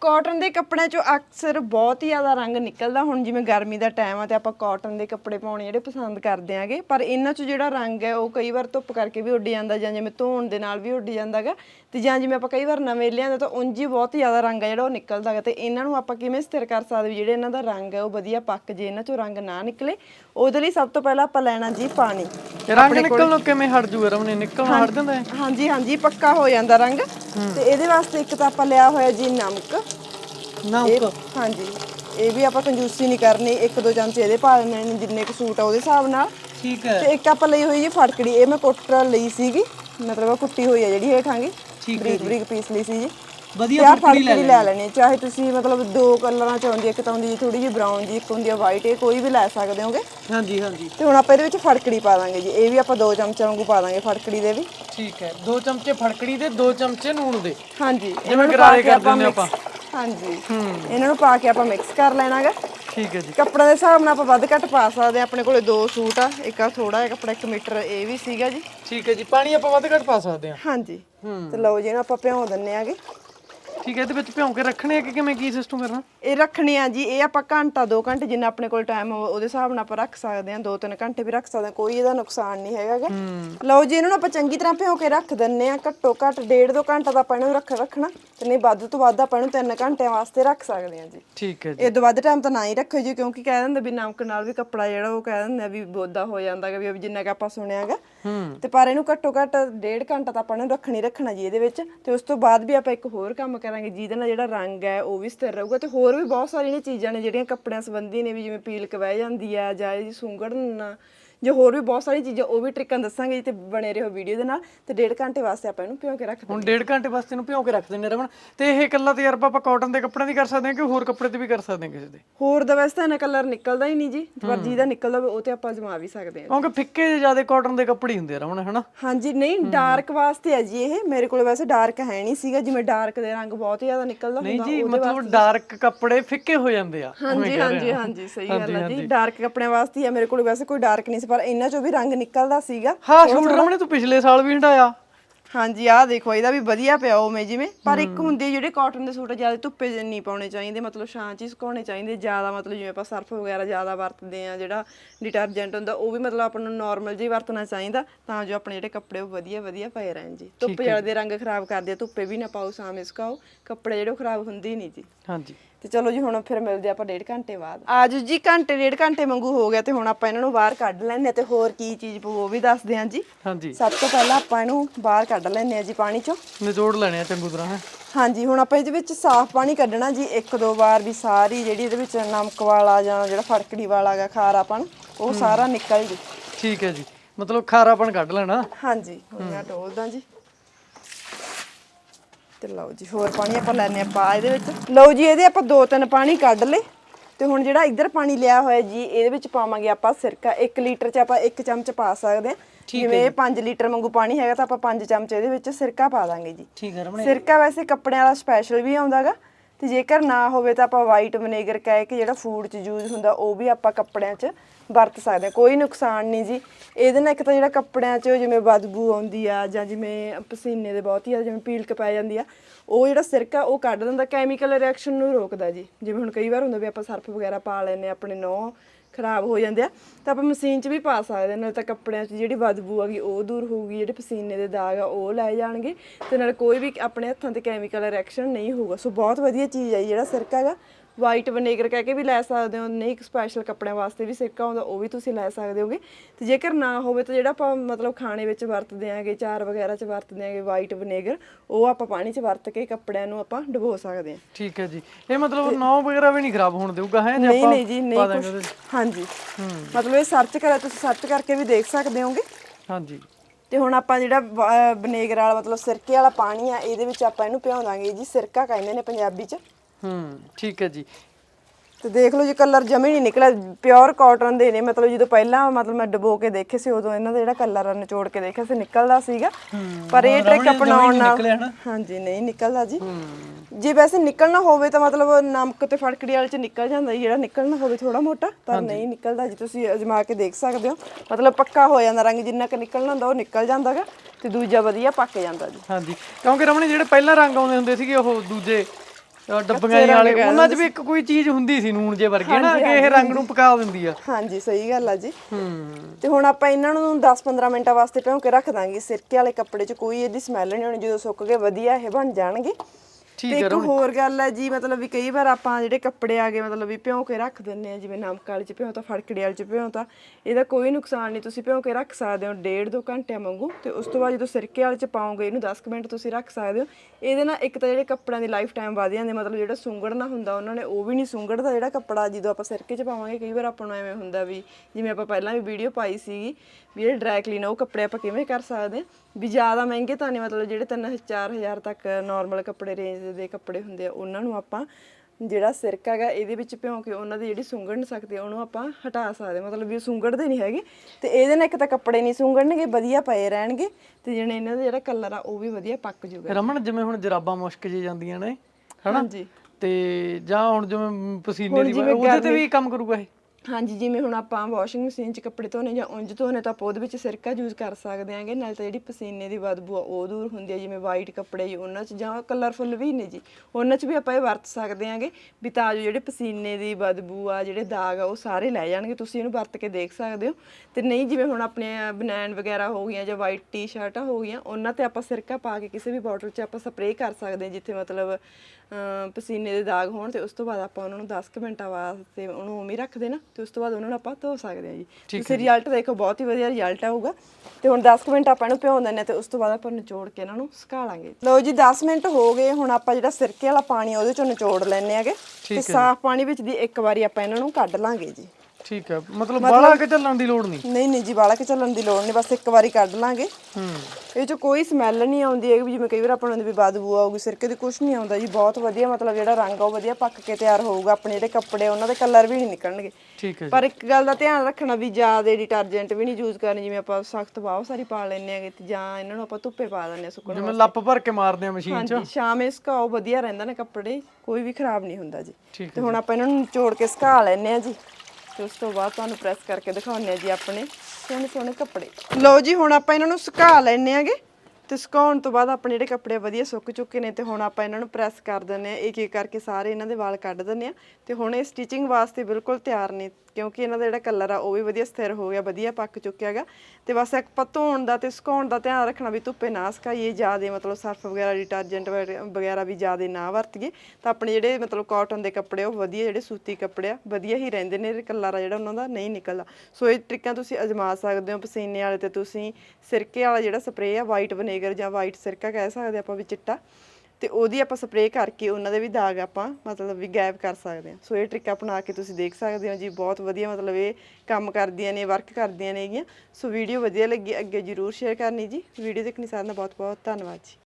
Cotton ਦੇ ਕੱਪੜਿਆਂ ਚੋਂ ਅਕਸਰ ਬਹੁਤ ਹੀ ਜ਼ਿਆਦਾ ਰੰਗ ਨਿਕਲਦਾ। ਹੁਣ ਜਿਵੇਂ ਗਰਮੀ ਦਾ ਟਾਈਮ ਆ ਤੇ ਆਪਾਂ ਕਾਟਨ ਦੇ ਕੱਪੜੇ ਪਾਉਣੇ ਜਿਹੜੇ ਪਸੰਦ ਕਰਦੇ ਆਂਗੇ। ਪਰ ਇਹਨਾਂ ਚੋਂ ਜਿਹੜਾ ਰੰਗ ਹੈ ਉਹ ਕਈ ਵਾਰ ਧੁੱਪ ਕਰਕੇ ਵੀ ਉੱਡ ਜਾਂਦਾ ਜਾਂ ਜਿਵੇਂ ਧੋਣ ਦੇ ਨਾਲ ਵੀ ਉੱਡ ਜਾਂਦਾਗਾ। ਤੇ ਜਾਂ ਜਿਵੇਂ ਆਪਾਂ ਕਈ ਵਾਰ ਨਵੇਂ ਲਿਆਂਦੇ ਤਾਂ ਉਂਝ ਹੀ ਬਹੁਤ ਜ਼ਿਆਦਾ ਰੰਗ ਹੈ ਜਿਹੜਾ ਉਹ ਨਿਕਲਦਾਗਾ। ਤੇ ਇਹਨਾਂ ਨੂੰ ਆਪਾਂ ਕਿਵੇਂ ਸਥਿਰ ਕਰ ਸਕਦੇ ਵੀ ਜਿਹੜੇ ਇਹਨਾਂ ਦਾ ਰੰਗ ਹੈ ਉਹ ਵਧੀਆ ਪੱਕ ਜੇ ਇਹਨਾਂ ਚੋਂ ਰੰਗ ਨਾ ਨਿਕਲੇ। ਉਹਦੇ ਲਈ ਸਭ ਤੋਂ ਪਹਿਲਾਂ ਆਪਾਂ ਲੈਣਾ ਜੀ ਪਾਣੀ। ਰੰਗ ਨਿਕਲਣੋਂ ਕਿਵੇਂ ਹਟ ਜੂਗਾ ਰਮਨੇ? ਨਿਕਲਣੋਂ ਹਟ ਜਾਂਦਾ ਹੈ ਹਾਂਜੀ ਹਾਂਜੀ ਪੱਕਾ ਹੋ ਜਾਂਦਾ ਰੰਗ। ਤੇ ਇਹਦੇ ਵਾਸਤੇ ਇੱਕ ਤਾਂ ਆਪਾਂ ਲਿਆ ਹੋਇਆ ਜੀ ਨਮਕ। ਨਾ ਇਹ ਹਾਂਜੀ ਇਹ ਵੀ ਆਪਾਂ ਕੰਜੂਸੀ ਨਹੀਂ ਕਰਨੀ ਇੱਕ ਦੋ ਚਮਚੇ ਇਹਦੇ ਪਾ ਦੇਣੇ ਨੇ ਜਿੰਨੇ ਕੁ ਸੂਟ ਆ ਉਹਦੇ ਹਿਸਾਬ ਨਾਲ। ਠੀਕ ਹੈ। ਤੇ ਇੱਕ ਆਪਾਂ ਲਈ ਹੋਈ ਜੀ ਫੜਕੜੀ ਇਹ ਮੈਂ ਕੁੱਟ ਲਈ ਸੀਗੀ ਮਤਲਬ ਕੁੱਟੀ ਹੋਈ ਹੈ ਜਿਹੜੀ ਹੇਠਾਂਗੀ ਠੀਕ ਬਰੀਕ ਬਰੀਕ ਪੀਸ ਲਈ ਸੀ ਜੀ। ਵਧੀਆ ਤੇ ਆਹ ਫੜਕੜੀ ਲੈ ਲੈਣੀ। ਹੈ। ਚਾਹੇ ਤੁਸੀਂ ਮਤਲਬ ਦੋ ਕਲਰਾਂ ਚ ਆਉਂਦੀ ਹੈ, ਇੱਕ ਤਾਂ ਹੁੰਦੀ ਜੀ ਥੋੜੀ ਜਿਹੀ ਬਰਾਊਨ ਜੀ ਇੱਕ ਹੁੰਦੀ ਹੈ ਵਾਈਟ ਇਹ ਕੋਈ ਵੀ ਲੈ ਸਕਦੇ ਹੋਗੇ। ਹਾਂਜੀ ਹਾਂਜੀ। ਤੇ ਹੁਣ ਆਪਾਂ ਇਹਦੇ ਵਿੱਚ ਫੜਕੜੀ ਪਾ ਦਾਂਗੇ ਜੀ ਇਹ ਵੀ ਆਪਾਂ ਦੋ ਚਮਚੇ ਵਾਂਗੂ ਪਾ ਦਾਂਗੇ ਫੜਕੜੀ ਦੇ ਵੀ। ਠੀਕ ਹੈ ਦੋ ਚਮਚੇ ਫੜਕੜੀ ਦੇ ਦੋ ਚਮਚੇ ਨੂਣ ਦੇ। ਹਾਂਜੀ ਜਿਵੇਂ ਗਰਾਰੇ ਕਰ ਦਿੰਦੇ ਆਪਾਂ ਹਾਂਜੀ। ਇਹਨਾਂ ਨੂੰ ਪਾ ਕੇ ਆਪਾਂ ਮਿਕਸ ਕਰ ਲੈਣਾਗਾ। ਠੀਕ ਹੈ ਜੀ। ਕੱਪੜਾ ਦੇ ਹਿਸਾਬ ਨਾਲ ਆਪਾਂ ਵੱਧ ਘੱਟ ਪਾ ਸਕਦੇ ਹਾਂ। ਆਪਣੇ ਕੋਲੇ ਦੋ ਸੂਟ ਆ ਇੱਕ ਆ ਥੋੜਾ ਜਿਹਾ ਕੱਪੜਾ 1 ਮੀਟਰ ਇਹ ਵੀ ਸੀਗਾ ਜੀ। ਠੀਕ ਹੈ ਜੀ। ਪਾਣੀ ਆਪਾਂ ਵੱਧ ਘੱਟ ਪਾ ਸਕਦੇ ਹਾਂ। ਹਾਂਜੀ। ਤੇ ਲਓ ਜੀ ਇਹਨੂੰ ਆਪਾਂ ਭਿਉਂ ਦਿੰਨੇ ਆਗੇ। ਠੀਕ ਹੈ ਇਹਦੇ ਵਿੱਚ ਭਿਉਂ ਕੇ ਰੱਖਣੇ ਆ ਕਿ ਕਿਵੇਂ ਕੀ ਸਿਸਟਮ ਕਰਨਾ? ਇਹ ਰੱਖਣੀ ਆ ਜੀ ਇਹ ਆਪਾਂ ਘੰਟਾ 2 ਘੰਟੇ ਜਿੰਨਾ ਆਪਣੇ ਕੋਲ ਟਾਈਮ ਉਹਦੇ ਹਿਸਾਬ ਨਾਲ ਆਪਾਂ ਰੱਖ ਸਕਦੇ ਹਾਂ 2-3 ਘੰਟੇ ਵੀ ਰੱਖ ਸਕਦੇ ਹਾਂ ਕੋਈ ਇਹਦਾ ਨੁਕਸਾਨ ਨਹੀਂ ਹੈਗਾ। ਲਓ ਜੀ ਇਹਨੂੰ ਨਾ ਆਪਾਂ ਚੰਗੀ ਤਰ੍ਹਾਂ ਭਿਉਂ ਕੇ ਰੱਖ ਦਿੰਨੇ ਆ ਘੱਟੋ ਘੱਟ ਡੇਢ ਦੋ ਘੰਟਾ ਤਾਂ ਆਪਾਂ ਇਹਨੂੰ ਰੱਖ ਰੱਖਣਾ ਤੇ ਨਹੀਂ ਵੱਧ ਤੋਂ ਵੱਧ ਆਪਾਂ ਇਹਨੂੰ 3 ਘੰਟਿਆਂ ਵਾਸਤੇ ਰੱਖ ਸਕਦੇ ਹਾਂ ਜੀ। ਠੀਕ ਹੈ ਜੀ। ਇਹ ਤੋਂ ਵੱਧ ਟਾਈਮ ਤਾਂ ਨਾ ਹੀ ਰੱਖੋ ਜੀ ਕਿਉਂਕਿ ਕਹਿ ਦਿੰਦੇ ਵੀ ਨਮਕ ਨਾਲ ਵੀ ਕੱਪੜਾ ਜਿਹੜਾ ਉਹ ਕਹਿ ਦਿੰਦੇ ਆ ਵੀ ਬੋਦਾ ਹੋ ਜਾਂਦਾ ਗਾ ਵੀ ਜਿੰਨਾ ਕਿ ਆਪਾਂ ਸੁਣਿਆਗਾ ਤੇ ਪਰ ਇਹਨੂੰ ਘੱਟੋ ਘੱਟ ਡੇਢ ਘੰਟਾ ਤਾਂ ਆਪਾਂ ਨੂੰ ਰੱਖਣੀ ਰੱਖਣਾ ਜੀ ਇਹਦੇ ਵਿੱਚ ਤੇ ਉਸ ਤੋਂ ਬਾਅਦ ਵੀ ਆਪਾਂ ਇੱਕ ਹੋਰ ਕੰਮ ਕਰਾਂਗੇ, ਜਿਹਦੇ ਨਾਲ ਜਿਹੜਾ ਰੰਗ ਹੈ, ਉਹ ਵੀ ਸਥਿਰ ਰਹੂਗਾ ਤੇ ਹੋਰ ਵੀ ਬਹੁਤ ਸਾਰੀਆਂ ਚੀਜ਼ਾਂ ਨੇ ਜਿਹੜੀਆਂ ਕੱਪੜਿਆਂ ਸੰਬੰਧੀ ਨੇ, ਵੀ ਜਿਵੇਂ ਪੀਲਕ ਬਹਿ ਜਾਂਦੀ ਆ ਜਾਂ ਇਹਦੀ ਸੁੰਗੜਨਾ ਜੇ ਹੋਰ ਵੀ ਬਹੁਤ ਸਾਰੀ ਚੀਜ਼ਾਂ ਉਹ ਵੀ ਟ੍ਰਿਕਾਂ ਦੱਸਾਂਗੇ ਜੀ ਤੇ ਬਣੇ ਰਹੋ ਵੀਡੀਓ ਦੇ ਨਾਲ ਤੇ ਡੇਢ ਘੰਟੇ ਵਾਸਤੇ ਆਪਾਂ ਇਹਨੂੰ ਭਿਓ ਕੇ ਰੱਖ ਹੁਣ ਡੇਢ ਘੰਟੇ ਵਾਸਤੇ ਇਹਨੂੰ ਭਿਉਂ ਕੇ ਰੱਖ ਦਿੰਦੇ ਰਮਨ। ਤੇ ਇਹ ਇਕੱਲਾ ਤਜਰਬਾ ਆਪਾਂ ਕਾਟਨ ਦੇ ਕੱਪੜਿਆਂ ਦੀ ਕਰ ਸਕਦੇ ਹਾਂ ਕਿ ਹੋਰ ਕੱਪੜੇ ਤੇ ਵੀ ਕਰ ਸਕਦੇ ਹਾਂ ਕਿਸੇ ਦੇ? ਹੋਰ ਦਾ ਵੈਸੇ ਤਾਂ ਇਹਨਾਂ ਕਲਰ ਨਿਕਲਦਾ ਹੀ ਨਹੀਂ ਜੀ ਪਰ ਜਿਹਦਾ ਨਿਕਲਦਾ ਹੋਵੇ ਉਹ ਤੇ ਆਪਾਂ ਜਮਾ ਵੀ ਸਕਦੇ ਹਾਂ ਕਿਉਂਕਿ ਫਿੱਕੇ ਜਿਹੇ ਜ਼ਿਆਦਾ ਕਾਟਨ ਦੇ ਕੱਪੜੇ ਹੀ ਹੁੰਦੇ ਆ ਰਮਨ ਹਨਾ? ਹਾਂਜੀ ਨਹੀਂ ਡਾਰਕ ਵਾਸਤੇ ਹੈ ਜੀ ਇਹ। ਮੇਰੇ ਕੋਲ ਵੈਸੇ ਡਾਰਕ ਹੈ ਨਹੀਂ ਸੀਗਾ ਜਿਵੇਂ ਡਾਰਕ ਦੇ ਰੰਗ ਬਹੁਤ ਜ਼ਿਆਦਾ ਨਿਕਲਦਾ ਨਹੀਂ ਹੁੰਦਾ ਜੀ ਮਤਲਬ ਡਾਰਕ ਕੱਪੜੇ ਫਿੱਕੇ ਹੋ ਜਾਂਦੇ ਆ ਹਾਂਜੀ ਹਾਂਜੀ ਹਾਂਜੀ ਸਹੀ ਗੱਲ ਹੈ ਜੀ। ਡਾਰਕ ਕੱਪੜਿਆਂ ਵਾਸਤੇ ਹੀ ਹੈ ਮੇਰੇ ਕੋਲ ਵੈਸੇ ਕੋਈ ਡਾਰਕ ਨਹੀਂ ਸੀ ਪਰ ਇਹਨਾਂ ਚੋਂ ਵੀ ਰੰਗ ਨਿਕਲਦਾ ਸੀਗਾ। ਹਾਂ ਸ਼ੂਟ ਰਮਨ ਤੂੰ ਪਿਛਲੇ ਸਾਲ ਵੀ ਹਟਾਇਆ। ਹਾਂਜੀ ਆਹ ਦੇਖੋ ਇਹਦਾ ਵੀ ਵਧੀਆ ਪਿਆ ਉਵੇਂ ਜਿਵੇਂ। ਪਰ ਇੱਕ ਹੁੰਦੀ ਜਿਹੜੇ ਕਾਟਨ ਦੇ ਸੂਟ ਜ਼ਿਆਦਾ ਧੁੱਪੇ ਨਹੀਂ ਪਾਉਣੇ ਚਾਹੀਦੇ ਮਤਲਬ ਛਾਂ 'ਚ ਹੀ ਸੁਕਾਉਣੇ ਚਾਹੀਦੇ ਜ਼ਿਆਦਾ ਮਤਲਬ ਜਿਵੇਂ ਆਪਾਂ ਸਰਫ ਵਗੈਰਾ ਜ਼ਿਆਦਾ ਵਰਤਦੇ ਆ ਜਿਹੜਾ ਡਿਟਰਜੈਂਟ ਹੁੰਦਾ ਉਹ ਵੀ ਮਤਲਬ ਆਪਾਂ ਨੂੰ ਨਾਰਮਲ ਜਿਹਾ ਵਰਤਣਾ ਚਾਹੀਦਾ ਤਾਂ ਜੋ ਆਪਣੇ ਜਿਹੜੇ ਕੱਪੜੇ ਉਹ ਵਧੀਆ ਵਧੀਆ ਪਏ ਰਹਿਣ ਜੀ। ਧੁੱਪ ਜ਼ਿਆਦਾ ਦੇ ਰੰਗ ਖਰਾਬ ਕਰਦੇ ਆ ਧੁੱਪੇ ਵੀ ਨਾ ਪਾਓ ਸਾਵੇਂ ਸੁਕਾਓ ਕੱਪੜੇ ਜਿਹੜੇ ਉਹ ਖਰਾਬ ਹੁੰਦੇ ਹੀ ਨਹੀਂ ਜੀ। ਹਾਂਜੀ। ਤੇ ਚਲੋ ਜੀ ਹੁਣ ਫਿਰ ਮਿਲਦੇ ਆਪਾਂ ਡੇਢ ਘੰਟੇ ਬਾਅਦ। ਆਜੋ ਜੀ ਘੰਟੇ ਡੇਢ ਘੰਟੇ ਵਾਂਗੂ ਹੋ ਗਿਆ ਤੇ ਹੁਣ ਆਪਾਂ ਇਹਨਾਂ ਨੂੰ ਬਾਹਰ ਕੱਢ ਲੈਣੇ ਆ ਤੇ ਹੋਰ ਕੀ ਚੀਜ਼ ਪਊ ਉਹ ਵੀ ਦੱਸਦੇ ਹਾਂ ਜੀ। ਹਾਂਜੀ। ਸਭ ਤੋਂ ਪਹਿਲਾਂ ਆਪਾਂ ਇਹਨੂੰ ਬਾਹਰ ਕੱਢ ਲੈਣੇ ਆ ਜੀ ਪਾਣੀ ਚੋਂ। ਨਿਚੋੜ ਲੈਣੇ ਆ ਚੰਗੂ ਤਰ੍ਹਾਂ ਹੈਂ। ਹਾਂਜੀ ਹੁਣ ਆਪਾਂ ਇਹਦੇ ਵਿੱਚ ਸਾਫ਼ ਪਾਣੀ ਕੱਢਣਾ ਜੀ ਇੱਕ ਦੋ ਵਾਰ ਵੀ ਸਾਰੀ ਜਿਹੜੀ ਇਹਦੇ ਵਿੱਚ ਨਮਕ ਵਾਲਾ ਜਾਂ ਜਿਹੜਾ ਫੜਕੜੀ ਵਾਲਾ ਗਾ ਖਾਰਾਪਣ ਉਹ ਸਾਰਾ ਨਿਕਲ ਜੀ। ਠੀਕ ਹੈ ਜੀ ਮਤਲਬ ਖਾਰਾਪਣ ਕੱਢ ਲੈਣਾ। ਹਾਂਜੀ ਹੁਣ ਮੈਂ ਡੋਲਦਾ ਜੀ। ਤੇ ਲਓ ਜੀ ਹੋਰ ਪਾਣੀ ਆਪਾਂ ਲੈਣੇ ਆ ਪਾ ਇਹਦੇ ਵਿੱਚ। ਲਓ ਜੀ ਇਹਦੇ ਆਪਾਂ ਦੋ ਤਿੰਨ ਪਾਣੀ ਕੱਢ ਲਏ ਤੇ ਹੁਣ ਜਿਹੜਾ ਇੱਧਰ ਪਾਣੀ ਲਿਆ ਹੋਇਆ ਜੀ ਇਹਦੇ ਵਿੱਚ ਪਾਵਾਂਗੇ ਆਪਾਂ ਸਿਰਕਾ। 1 ਲੀਟਰ ਚ ਆਪਾਂ 1 ਚਮਚ ਪਾ ਸਕਦੇ ਹਾਂ। ਜਿਵੇਂ 5 ਲੀਟਰ ਵਾਂਗੂ ਪਾਣੀ ਹੈਗਾ ਤਾਂ ਆਪਾਂ 5 ਚਮਚ ਇਹਦੇ ਵਿੱਚ ਸਿਰਕਾ ਪਾ ਦਾਂਗੇ ਜੀ। ਠੀਕ ਹੈ ਰਮਨ ਸਿਰਕਾ ਵੈਸੇ ਕੱਪੜਿਆਂ ਵਾਲਾ ਸਪੈਸ਼ਲ ਵੀ ਆਉਂਦਾਗਾ ਤੇ ਜੇਕਰ ਨਾ ਹੋਵੇ ਤਾਂ ਆਪਾਂ ਵਾਈਟ ਵਿਨੇਗਰ ਕਹਿ ਕੇ ਜਿਹੜਾ ਫੂਡ 'ਚ ਯੂਜ਼ ਹੁੰਦਾ, ਉਹ ਵੀ ਆਪਾਂ ਕੱਪੜਿਆਂ 'ਚ ਵਰਤ ਸਕਦੇ ਹਾਂ। ਕੋਈ ਨੁਕਸਾਨ ਨਹੀਂ ਜੀ। ਇਹਦੇ ਨਾਲ ਇੱਕ ਤਾਂ ਜਿਹੜਾ ਕੱਪੜਿਆਂ 'ਚ ਜਿਵੇਂ ਬਦਬੂ ਆਉਂਦੀ ਆ ਜਾਂ ਜਿਵੇਂ ਪਸੀਨੇ ਦੇ ਬਹੁਤ ਹੀ ਆ ਜਿਵੇਂ ਪੀਲਕ ਪੈ ਜਾਂਦੀ ਆ, ਉਹ ਜਿਹੜਾ ਸਿਰਕਾ ਉਹ ਕੱਢ ਦਿੰਦਾ ਕੈਮੀਕਲ ਰਿਐਕਸ਼ਨ ਨੂੰ ਰੋਕਦਾ ਜੀ। ਜਿਵੇਂ ਹੁਣ ਕਈ ਵਾਰ ਹੁੰਦਾ ਵੀ ਆਪਾਂ ਸਰਫ ਵਗੈਰਾ ਪਾ ਲੈਨੇ ਆਪਣੇ ਨੌ ਖਰਾਬ ਹੋ ਜਾਂਦੇ ਆ, ਤਾਂ ਆਪਾਂ ਮਸ਼ੀਨ 'ਚ ਵੀ ਪਾ ਸਕਦੇ ਹਾਂ ਨਾਲ ਤਾਂ ਕੱਪੜਿਆਂ 'ਚ ਜਿਹੜੀ ਬਦਬੂ ਆਗੀ ਉਹ ਦੂਰ ਹੋਊਗੀ, ਜਿਹੜੇ ਪਸੀਨੇ ਦੇ ਦਾਗ ਆ, ਉਹ ਲੈ ਜਾਣਗੇ ਤੇ ਨਾਲ ਕੋਈ ਵੀ ਆਪਣੇ ਹੱਥਾਂ ਤੇ ਕੈਮੀਕਲ ਰਿਐਕਸ਼ਨ ਨਹੀਂ ਹੋਊਗਾ। ਸੋ ਬਹੁਤ ਵਧੀਆ ਚੀਜ਼ ਹੈ ਜਿਹੜਾ ਸਿਰਕਾ ਹੈਗਾ ਵਾਈਟ ਵਿਨੇਗਰ ਕਹਿ ਕੇ ਵੀ ਲੈ ਸਕਦੇ ਹੋ ਨਹੀਂ ਇੱਕ ਸਪੈਸ਼ਲ ਕੱਪੜਿਆਂ ਵਾਸਤੇ ਵੀ ਸਿਰਕਾ ਹੁੰਦਾ ਉਹ ਵੀ ਤੁਸੀਂ ਲੈ ਸਕਦੇ ਹੋਗੇ। ਤੇ ਜੇਕਰ ਨਾ ਹੋਵੇ ਤਾਂ ਜਿਹੜਾ ਆਪਾਂ ਮਤਲਬ ਖਾਣੇ ਵਿੱਚ ਵਰਤਦੇ ਆਂਗੇ ਚਾਰ ਵਗੈਰਾ 'ਚ ਵਰਤਦੇ ਆਂਗੇ ਵਾਈਟ ਵਿਨੇਗਰ ਉਹ ਆਪਾਂ ਪਾਣੀ 'ਚ ਵਰਤ ਕੇ ਕੱਪੜਿਆਂ ਨੂੰ ਆਪਾਂ ਡੁਬੋ ਸਕਦੇ ਹਾਂ। ਠੀਕ ਹੈ ਜੀ। ਇਹ ਮਤਲਬ ਨੌ ਵਗੈਰਾ ਵੀ ਨਹੀਂ ਖਰਾਬ ਹੋਣ ਦੇਊਗਾ ਹੈ? ਜੇ ਨਹੀਂ ਆਪਾਂ ਨਹੀਂ ਜੀ ਨਹੀਂ ਦਾਂਗੇ ਕੁਛ-। ਹਾਂਜੀ। ਮਤਲਬ ਇਹ ਸਰਚ ਕਰਿਆ ਤੁਸੀਂ ਸਰਚ ਕਰਕੇ ਵੀ ਦੇਖ ਸਕਦੇ ਹੋਗੇ। ਹਾਂਜੀ। ਤੇ ਹੁਣ ਆਪਾਂ ਜਿਹੜਾ ਵਿਨੇਗਰ ਵਾਲਾ ਮਤਲਬ ਸਿਰਕੇ ਵਾਲਾ ਪਾਣੀ ਆ ਇਹਦੇ ਵਿੱਚ ਆਪਾਂ ਇਹਨੂੰ ਭਿਉਂਦਾਂਗੇ ਜੀ ਸਿਰਕਾ ਕਹਿੰਦੇ ਨੇ ਪੰਜਾਬੀ 'ਚ। ਹੂੰ ਠੀਕ ਹੈ ਜੀ। ਤੇ ਦੇਖ ਲਓ ਜੀ ਕਲਰ ਜਮੇ ਨਹੀਂ ਨਿਕਲਿਆ। ਪਿਓਰ ਕਾਟਨ ਦੇ ਨੇ। ਮਤਲਬ ਜਦੋਂ ਪਹਿਲਾਂ ਮਤਲਬ ਮੈਂ ਡਬੋ ਕੇ ਦੇਖੇ ਸੀ ਉਦੋਂ ਇਹਨਾਂ ਦਾ ਜਿਹੜਾ ਕਲਰ ਨਿਚੋੜ ਕੇ ਦੇਖਿਆ ਸੀ ਨਿਕਲਦਾ ਸੀਗਾ। ਪਰ ਇਹ ਟ੍ਰਿਕ ਅਪਣਾਉਣ ਨਾਲ ਹਾਂਜੀ ਨਹੀਂ ਨਿਕਲਦਾ ਜੀ। ਜੇ ਵੈਸੇ ਨਿਕਲਣਾ ਹੋਵੇ ਤਾਂ ਮਤਲਬ ਨਮਕ ਤੇ ਫੜਕੜੀ ਵਾਲੇ ਚ ਨਿਕਲ ਜਾਂਦਾ ਜਿਹੜਾ ਨਿਕਲਣਾ ਹੋਵੇ ਥੋੜਾ ਮੋਟਾ ਪਰ ਨਹੀਂ ਨਿਕਲਦਾ ਜੀ। ਤੁਸੀਂ ਅਜਮਾ ਕੇ ਦੇਖ ਸਕਦੇ ਹੋ। ਮਤਲਬ ਪੱਕਾ ਹੋ ਜਾਂਦਾ ਰੰਗ। ਜਿੰਨਾ ਕਿ ਨਿਕਲਣਾ ਹੁੰਦਾ ਉਹ ਨਿਕਲ ਜਾਂਦਾਗਾ। ਤੇ ਦੂਜਾ ਵਧੀਆ ਪੱਕ ਜਾਂਦਾ ਜੀ। ਹਾਂਜੀ। ਕਿਉਂਕਿ ਰਮਣੀ ਜਿਹੜੇ ਪਹਿਲਾਂ ਰੰਗ ਆਉਂਦੇ ਹੁੰਦੇ ਸੀਗੇ ਉਹ ਦੂਜੇ ਅਹ ਡੱਬੀਆਂ ਜਿਹੇ ਵਾਲੇ ਉਹਨਾਂ 'ਚ ਵੀ ਇੱਕ ਕੋਈ ਚੀਜ਼ ਹੁੰਦੀ ਸੀ ਨੂਣ ਜੇ ਵਰਗੀ ਨਾ ਕਿ ਇਹ ਰੰਗ ਨੂੰ ਪਕਾ ਦਿੰਦੀ ਆ। ਹਾਂਜੀ ਸਹੀ ਗੱਲ ਆ ਜੀ। ਹੂੰ। ਤੇ ਹੁਣ ਆਪਾਂ ਇਹਨਾਂ ਨੂੰ 10-15 ਮਿੰਟਾਂ ਵਾਸਤੇ ਭਿਉਂ ਕੇ ਰੱਖ ਦਾਂਗੇ। ਸਿਰਕੇ ਵਾਲੇ ਕੱਪੜੇ 'ਚ ਕੋਈ ਇਹਦੀ ਸਮੈਲ ਨਹੀਂ ਆਉਣੀ ਜਦੋਂ ਸੁੱਕ ਗਏ ਵਧੀਆ ਇਹ ਬਣ ਜਾਣਗੇ। ਤੇ ਇੱਕ ਹੋਰ ਗੱਲ ਹੈ ਜੀ ਮਤਲਬ ਵੀ ਕਈ ਵਾਰ ਆਪਾਂ ਜਿਹੜੇ ਕੱਪੜੇ ਆ ਗਏ ਮਤਲਬ ਵੀ ਭਿਉਂ ਕੇ ਰੱਖ ਦਿੰਨੇ ਆ ਜਿਵੇਂ ਨਮਕ ਵਾਲੇ ਚ ਭਿਉਂ ਤਾਂ ਫੜਕੜੀ ਵਾਲੇ ਚ ਭਿਉਂ ਤਾਂ ਇਹਦਾ ਕੋਈ ਨੁਕਸਾਨ ਨਹੀਂ ਤੁਸੀਂ ਭਿਉਂ ਕੇ ਰੱਖ ਸਕਦੇ ਹੋ ਡੇਢ ਦੋ ਘੰਟਿਆਂ ਵਾਂਗੂ ਤੇ ਉਸ ਤੋਂ ਬਾਅਦ ਜਦੋਂ ਸਿਰਕੇ ਵਾਲੇ ਚ ਪਾਓਗੇ ਇਹਨੂੰ 10 ਕੁ ਮਿੰਟ ਤੁਸੀਂ ਰੱਖ ਸਕਦੇ ਹੋ। ਇਹਦੇ ਨਾਲ ਇੱਕ ਤਾਂ ਜਿਹੜੇ ਕੱਪੜਿਆਂ ਦੀ ਲਾਈਫ ਟਾਈਮ ਵਧ ਜਾਂਦੇ ਮਤਲਬ ਜਿਹੜਾ ਸੁੰਗੜਨਾ ਹੁੰਦਾ ਉਹਨਾਂ ਨੇ ਉਹ ਵੀ ਨਹੀਂ ਸੁੰਗੜਦਾ ਜਿਹੜਾ ਕੱਪੜਾ ਜਦੋਂ ਆਪਾਂ ਸਿਰਕੇ ਚ ਪਾਵਾਂਗੇ ਕਈ ਵਾਰ ਆਪਾਂ ਨੂੰ ਐਵੇਂ ਹੁੰਦਾ ਵੀ ਜਿਵੇਂ ਆਪਾਂ ਪਹਿਲਾਂ ਵੀ ਵੀਡੀਓ ਪਾਈ ਸੀਗੀ ਵੀ ਜਿਹੜੇ ਡਰਾਈ ਕਲੀਨ ਉਹ ਕੱਪੜੇ ਆਪਾਂ ਕਿਵੇਂ ਕਰ ਸਕਦੇ ਵੀ ਜ਼ਿਆਦਾ ਮਹਿੰਗੇ ਤਾਂ ਨਹੀਂ ਮਤਲਬ ਜਿਹੜੇ 3-4000 ਤੱਕ ਨਾਰਮਲ ਕੱਪੜੇ ਰੇਂਜ ਦੇ ਕੱਪੜੇ ਹੁੰਦੇ ਆ ਉਹਨਾਂ ਨੂੰ ਆਪਾਂ ਜਿਹੜਾ ਸਿਰਕਾ ਹੈਗਾ ਇਹਦੇ ਵਿੱਚ ਭਿਉਂ ਕੇ ਉਹਨਾਂ ਦੀ ਜਿਹੜੀ ਸੁੰਗੜ ਨਹੀਂ ਸਕਦੀ ਉਹਨੂੰ ਆਪਾਂ ਹਟਾ ਸਕਦੇ। ਮਤਲਬ ਵੀ ਉਹ ਸੁੰਗੜਦੇ ਨਹੀਂ ਹੈਗੇ। ਤੇ ਇਹਦੇ ਨਾਲ ਇੱਕ ਤਾਂ ਕੱਪੜੇ ਨਹੀਂ ਸੁੰਗੜਨਗੇ ਵਧੀਆ ਪਏ ਰਹਿਣਗੇ ਤੇ ਜਿਹੜੇ ਇਹਨਾਂ ਦਾ ਜਿਹੜਾ ਕਲਰ ਆ ਉਹ ਵੀ ਵਧੀਆ ਪੱਕ ਜੂਗਾ। ਰਮਨ ਜਿਵੇਂ ਹੁਣ ਜਰਾਬਾਂ ਮੁਸ਼ਕ ਜੇ ਜਾਂਦੀਆਂ ਨੇ ਹਨਾ? ਹਾਂਜੀ। ਤੇ ਜਾਂ ਹੁਣ ਜਿਵੇਂ ਪਸੀਨੇ ਦੀ ਉਹਦੇ ਤੇ ਵੀ ਕੰਮ ਕਰੂਗਾ ਇਹ? ਹਾਂਜੀ, ਜਿਵੇਂ ਹੁਣ ਆਪਾਂ ਵਾਸ਼ਿੰਗ ਮਸ਼ੀਨ 'ਚ ਕੱਪੜੇ ਧੋਨੇ ਜਾਂ ਉਂਝ ਧੋਨੇ ਤਾਂ ਆਪਾਂ ਉਹਦੇ ਵਿੱਚ ਸਿਰਕਾ ਯੂਜ਼ ਕਰ ਸਕਦੇ ਆਂਗੇ ਨਾਲ ਤਾਂ ਜਿਹੜੀ ਪਸੀਨੇ ਦੀ ਬਦਬੂ ਆ, ਉਹ ਦੂਰ ਹੁੰਦੀ ਹੈ ਜਿਵੇਂ ਵਾਈਟ ਕੱਪੜੇ ਜੀ, ਉਹਨਾਂ 'ਚ ਜਾਂ ਕਲਰਫੁੱਲ ਵੀ ਨੇ ਜੀ, ਉਹਨਾਂ 'ਚ ਵੀ ਆਪਾਂ ਇਹ ਵਰਤ ਸਕਦੇ ਆਂਗੇ ਵੀ ਤਾਂ ਜੋ ਜਿਹੜੇ ਪਸੀਨੇ ਦੀ ਬਦਬੂ ਆ, ਜਿਹੜੇ ਦਾਗ ਆ, ਉਹ ਸਾਰੇ ਲੈ ਜਾਣਗੇ, ਤੁਸੀਂ ਇਹਨੂੰ ਵਰਤ ਕੇ ਦੇਖ ਸਕਦੇ ਹੋ। ਤੇ ਨਹੀਂ, ਜਿਵੇਂ ਹੁਣ ਆਪਣੇ ਬਨੈਣ ਵਗੈਰਾ ਹੋ ਗਈਆਂ ਜਾਂ ਵਾਈਟ ਟੀ-ਸ਼ਰਟਾਂ ਹੋ ਗਈਆਂ, ਉਹਨਾਂ ਤੇ ਆਪਾਂ ਸਿਰਕਾ ਪਾ ਕੇ ਕਿਸੇ ਵੀ ਬੋਟਲ 'ਚ ਆਪਾਂ ਸਪਰੇਅ ਕਰ ਸਕਦੇ ਹਾਂ, ਜਿੱਥੇ ਮਤਲਬ ਪਸੀਨੇ ਦੇ ਦਾਗ ਹੋਣ ਤੇ ਉਸ ਤੋਂ ਬਾਅਦ ਆਪਾਂ ਉਹਨਾਂ ਨੂੰ 10 ਕੁ ਮਿੰਟਾਂ ਵਾਸਤੇ ਉਹਨੂੰ ਉਵੇਂ ਹੀ ਰੱਖ ਦੇਣਾ ਤੇ ਉਸ ਤੋਂ ਬਾਅਦ ਉਹਨਾਂ ਨੂੰ ਆਪਾਂ ਧੋ ਸਕਦੇ ਹਾਂ ਜੀ। ਤੁਸੀਂ ਰਿਜ਼ਲਟ ਦੇਖੋ ਬਹੁਤ ਹੀ ਵਧੀਆ ਰਿਜ਼ਲਟ ਆਊਗਾ। ਤੇ ਹੁਣ 10 ਕੁ ਮਿੰਟ ਆਪਾਂ ਇਹਨੂੰ ਭਿਉਂ ਹਾਂ ਤੇ ਉਸ ਤੋਂ ਬਾਅਦ ਆਪਾਂ ਨਿਚੋੜ ਕੇ ਇਹਨਾਂ ਨੂੰ ਸੁਕਾ ਲਾਂਗੇ। ਲਓ ਜੀ 10 ਮਿੰਟ ਹੋ ਗਏ ਹੁਣ ਆਪਾਂ ਜਿਹੜਾ ਸਿਰਕੇ ਵਾਲਾ ਪਾਣੀ ਉਹਦੇ ਚੋਂ ਨਿਚੋੜ ਲੈਣੇ ਹੈਗੇ। ਤੇ ਸਾਫ਼ ਪਾਣੀ ਵਿੱਚ ਦੀ ਇੱਕ ਵਾਰੀ ਆਪਾਂ ਇਹਨਾਂ ਨੂੰ ਕੱਢ ਲਾਂਗੇ ਜੀ। ਠੀਕ ਹੈ ਮਤਲਬ ਬਾਹਲਾ ਕੇ ਚੱਲਣ ਦੀ ਲੋੜ ਨਹੀਂ? ਨਹੀਂ ਨਹੀਂ ਜੀ ਵਾਲਾ ਕੇ ਚੱਲਣ ਦੀ ਲੋੜ ਨਹੀਂ ਬਸ ਇੱਕ ਵਾਰੀ ਕੱਢ ਲਾਂਗੇ। ਹੂੰ। ਇਹ ਚ ਕੋਈ ਸਮੈਲ ਨਹੀਂ ਆਉਂਦੀ ਵੀ ਜਿਵੇਂ ਕਈ ਵਾਰ ਆਪਾਂ ਨੂੰ ਵੀ ਬਦਬੂ ਆਊਗੀ ਸਿਰਕੇ ਦੀ ਕੁਝ ਨਹੀਂ ਆਉਂਦਾ ਜੀ ਬਹੁਤ ਵਧੀਆ ਮਤਲਬ ਜਿਹੜਾ ਰੰਗ ਆ ਉਹ ਵਧੀਆ ਪੱਕ ਕੇ ਤਿਆਰ ਹੋਊਗਾ ਆਪਣੇ ਜਿਹੜੇ ਕੱਪੜੇ ਉਹਨਾਂ ਦੇ ਕਲਰ ਵੀ ਨਹੀਂ ਨਿਕਲਣਗੇ। ਠੀਕ ਹੈ ਪਰ ਇੱਕ ਗੱਲ ਦਾ ਧਿਆਨ ਰੱਖਣਾ ਵੀ ਜ਼ਿਆਦਾ ਡਿਟਰਜੈਂਟ ਵੀ ਨਹੀਂ ਯੂਜ਼ ਕਰਨੀ ਜਿਵੇਂ ਆਪਾਂ ਸਖਤ ਬਹੁਤ ਸਾਰੀ ਪਾ ਲੈਂਦੇ ਆਗੇ ਤੇ ਜਾਂ ਇਹਨਾਂ ਨੂੰ ਆਪਾਂ ਧੁੱਪੇ ਪਾ ਦਿੰਦੇ ਆ ਸੁੱਕਣ ਜਿਵੇਂ ਲੱਪ ਭਰ ਕੇ ਮਾਰਦੇ ਆ ਮਸ਼ੀਨ 'ਚ। ਹਾਂਜੀ ਸ਼ਾਮੇ ਸੁਕਾਓ ਵਧੀਆ ਰਹਿੰਦਾ ਨੇ ਕੱਪੜੇ ਕੋਈ ਵੀ ਖਰਾਬ ਨਹੀਂ ਹੁੰਦਾ ਜੀ। ਤੇ ਹੁਣ ਆਪਾਂ ਇਹਨਾਂ ਨੂੰ ਨਿਚੋੜ ਕੇ ਸੁਕਾ ਲੈਣੇ ਆ ਜੀ। ਤੇ ਉਸ ਤੋਂ ਬਾਅਦ ਤੁਹਾਨੂੰ ਪ੍ਰੈਸ ਕਰਕੇ ਦਿਖਾਉਂਦੇ ਆ ਜੀ ਆਪਣੇ ਸੋਹਣੇ ਸੋਹਣੇ ਕੱਪੜੇ। ਲਓ ਜੀ, ਹੁਣ ਆਪਾਂ ਇਹਨਾਂ ਨੂੰ ਸੁਕਾ ਲੈਣੇ ਆਗੇ ਤੇ ਸੁਕਾਉਣ ਤੋਂ ਬਾਅਦ ਆਪਣੇ ਜਿਹੜੇ ਕੱਪੜੇ ਵਧੀਆ ਸੁੱਕ ਚੁੱਕੇ ਨੇ ਤੇ ਹੁਣ ਆਪਾਂ ਇਹਨਾਂ ਨੂੰ ਪ੍ਰੈਸ ਕਰ ਦਿੰਦੇ ਆ ਇੱਕ ਇੱਕ ਕਰਕੇ ਸਾਰੇ ਇਹਨਾਂ ਦੇ ਵਾਲ ਕੱਢ ਦਿੰਦੇ ਆ ਤੇ ਹੁਣ ਇਹ ਸਟਿਚਿੰਗ ਵਾਸਤੇ ਬਿਲਕੁਲ ਤਿਆਰ ਨੇ। ਕਿਉਂਕਿ ਇਹਨਾਂ ਦਾ ਜਿਹੜਾ ਕਲਰ ਆ ਉਹ ਵੀ ਵਧੀਆ ਸਥਿਰ ਹੋ ਗਿਆ, ਵਧੀਆ ਪੱਕ ਚੁੱਕਿਆ ਹੈਗਾ। ਤੇ ਬਸ ਇੱਕ ਪਾ ਧੋਣ ਦਾ ਤੇ ਸੁਕਾਉਣ ਦਾ ਧਿਆਨ ਰੱਖਣਾ ਵੀ ਧੁੱਪੇ ਨਾ ਸੁਕਾਈਏ, ਜ਼ਿਆਦਾ ਮਤਲਬ ਸਰਫ ਵਗੈਰਾ ਡਿਟਰਜੈਂਟ ਵਗੈਰਾ ਵੀ ਜ਼ਿਆਦਾ ਨਾ ਵਰਤੀਏ। ਤਾਂ ਆਪਣੇ ਜਿਹੜੇ ਮਤਲਬ ਕਾਟਨ ਦੇ ਕੱਪੜੇ ਉਹ ਵਧੀਆ ਜਿਹੜੇ ਸੂਤੀ ਕੱਪੜੇ ਆ, ਵਧੀਆ ਹੀ ਰਹਿੰਦੇ ਨੇ ਕਲਰ ਆ ਜਿਹੜਾ ਉਹਨਾਂ ਦਾ ਨਹੀਂ ਨਿਕਲਦਾ। ਸੋ ਇਹ ਟ੍ਰਿਕਾਂ ਤੁਸੀਂ ਅਜਮਾ ਸਕਦੇ ਹੋ, ਪਸੀਨੇ ਵਾਲੇ ਤੇ ਤੁਸੀਂ ਸਿਰਕੇ ਵਾਲਾ ਜਿਹੜਾ ਸਪਰੇਅ ਆ ਵਾਈਟ ਵਿਨੇਗਰ ਜਾਂ ਵਾਈਟ ਸਿਰਕਾ ਕਹਿ ਸਕਦੇ ਆਪਾਂ ਵੀ ਚਿੱਟਾ। ਤੇ ਉਹਦੀ ਆਪਾਂ ਸਪਰੇਅ ਕਰਕੇ ਉਹਨਾਂ ਦੇ ਵੀ ਦਾਗ ਆਪਾਂ ਮਤਲਬ ਵੀ ਗਾਇਬ ਕਰ ਸਕਦੇ ਹਾਂ। ਸੋ ਇਹ ਟ੍ਰਿਕ ਅਪਣਾ ਕੇ ਤੁਸੀਂ ਦੇਖ ਸਕਦੇ ਹੋ ਜੀ, ਬਹੁਤ ਵਧੀਆ ਮਤਲਬ ਇਹ ਕੰਮ ਕਰਦੀਆਂ ਨੇ ਵਰਕ ਕਰਦੀਆਂ ਨੇ ਹੈਗੀਆਂ। ਸੋ ਵੀਡੀਓ ਵਧੀਆ ਲੱਗੀ, ਅੱਗੇ ਜਰੂਰ ਸ਼ੇਅਰ ਕਰਨੀ ਜੀ। ਵੀਡੀਓ ਦੇਖਣੀ ਸਾਰਿਆਂ ਦਾ ਬਹੁਤ ਬਹੁਤ ਧੰਨਵਾਦ ਜੀ।